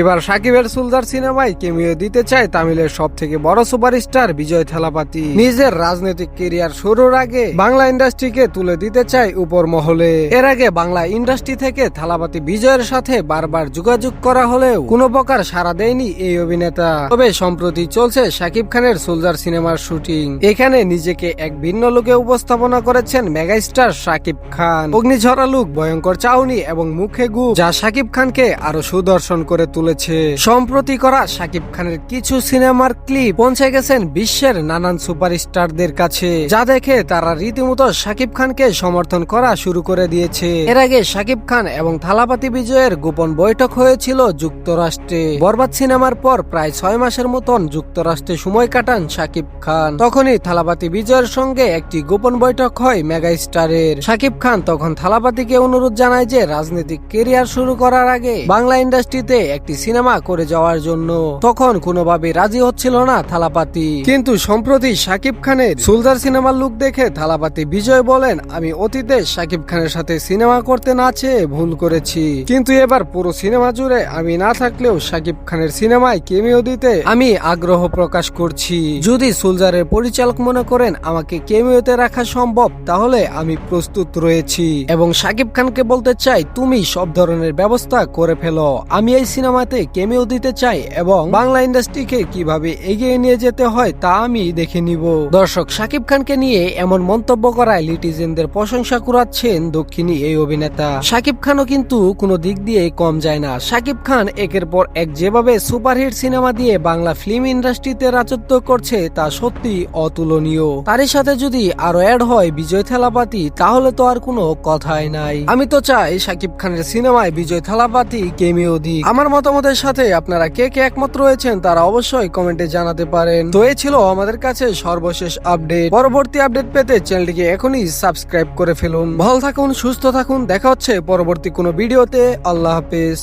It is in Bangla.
এবার সাকিবের সুলতার সিনেমায় কেমিও দিতে চায় তামিলের সব থেকে বড় সুপারস্টার বিজয় থালাপাতি। নিজের রাজনৈতিক কেরিয়ার শুরুর আগে বাংলা ইন্ডাস্ট্রিকে তুলে দিতে চায় উপর মহলে এর আগে বাংলা ইন্ডাস্ট্রি থেকে থালাপাতি বিজয়ের সাথে বারবার যোগাযোগ করা হলেও কোনো প্রকার সাড়া দেয়নি এই অভিনেতা। তবে সম্প্রতি চলছে শাকিব খানের সুলজার সিনেমার শুটিং। এখানে নিজেকে এক ভিন্ন লুকে উপস্থাপনা করেছেন মেগাস্টার শাকিব খান। অগ্নিঝরা লুক, ভয়ঙ্কর চাউনি এবং মুখে গু, যা শাকিব খানকে আরও সুদর্শন করে তুলেছে সম্প্রতি করা শাকিব খানের কিছু সিনেমার ক্লিপ পৌঁছে গেছেন বিশ্বের নানান সুপারস্টারদের কাছে। যা দেখে তারা রীতিমতো শাকিব খানকে সমর্থন করা শুরু করে দিয়েছে। এর আগে শাকিব খান এবং থালাপাতি বিজয়ের গোপন বৈঠক হয়েছিল যুক্তরাষ্ট্রে। বরবাদ সিনেমার পর প্রায় ছয় মাসের মতন যুক্তরাষ্ট্রে সময় কাটান শাকিব খান। তখনই থালাপাতি বিজয়ের সঙ্গে একটি গোপন বৈঠক হয় মেগা স্টারের শাকিব খান তখন থালাপাতিকে অনুরোধ জানায় যে রাজনৈতিক কেরিয়ার শুরু করার আগে বাংলা ইন্ডাস্ট্রিতে একটি সিনেমা করে যাওয়ার জন্য। তখন কোনোভাবে রাজি হচ্ছিল না থালাপাতি। কিন্তু সম্প্রতি শাকিব খানের সুলতার সিনেমার লুক দেখে থালাপাতি বিজয় বলেন, আমি অতীতে শাকিব খানের সাথে সিনেমা করতে না চেয়ে ভুল করেছি। কিন্তু এবার পুরো সিনেমা জুড়ে আমি না থাকলেও শাকিব খানের সিনেমায় কেমিও দিতে আমি আগ্রহ প্রকাশ করছি। যদি সুলজারের পরিচালক মনে করেন, আমাকে কেমিওতে রাখা সম্ভব, তাহলে আমি প্রস্তুত রয়েছি। এবং শাকিব খানকে বলতে চাই, তুমি সব ধরনের ব্যবস্থা করে ফেলো। আমি এই সিনেমাতে কেমিও দিতে চাই এবং বাংলা ইন্ডাস্ট্রিকে কীভাবে এগিয়ে নিয়ে যেতে হয় তা আমি দেখে নিব। দর্শক, শাকিব খানকে নিয়ে এমন মন্তব্য করায় লিটিজেনদের প্রশংসা কুড়াচ্ছেন দক্ষিণী এই অভিনেতা। শাকিব খানও কিন্তু কোনো দিক দিয়ে কম যায় না। শাকিব খান একের পর এক যেভাবে সুপারহিট সিনেমা দিয়ে বাংলা ফিল্ম ইন্ডাস্ট্রিতে রাজত্ব করছে, তা সত্যি অতুলনীয়। তারই সাথে যদি আরও অ্যাড হয় বিজয় থালাপাতি, তাহলে তো আর কোনো কথাই নাই। আমি তো চাই শাকিব খানের সিনেমায় বিজয় থালাপাতি, কেমিও দিক। আমার মতামতের সাথে আপনারা কে কে একমত রয়েছেন তারা অবশ্যই কমেন্টে জানাতে পারেন। তো এই ছিল আমাদের কাছে সর্বশেষ আপডেট। পরবর্তী আপডেট পেতে চ্যানেলটিকে এখনই সাবস্ক্রাইব করে ফেলুন। ভালো থাকুন, সুস্থ থাকুন। দেখা হচ্ছে পরবর্তী কোনো ভিডিওতে। আল্লাহ হাফেজ।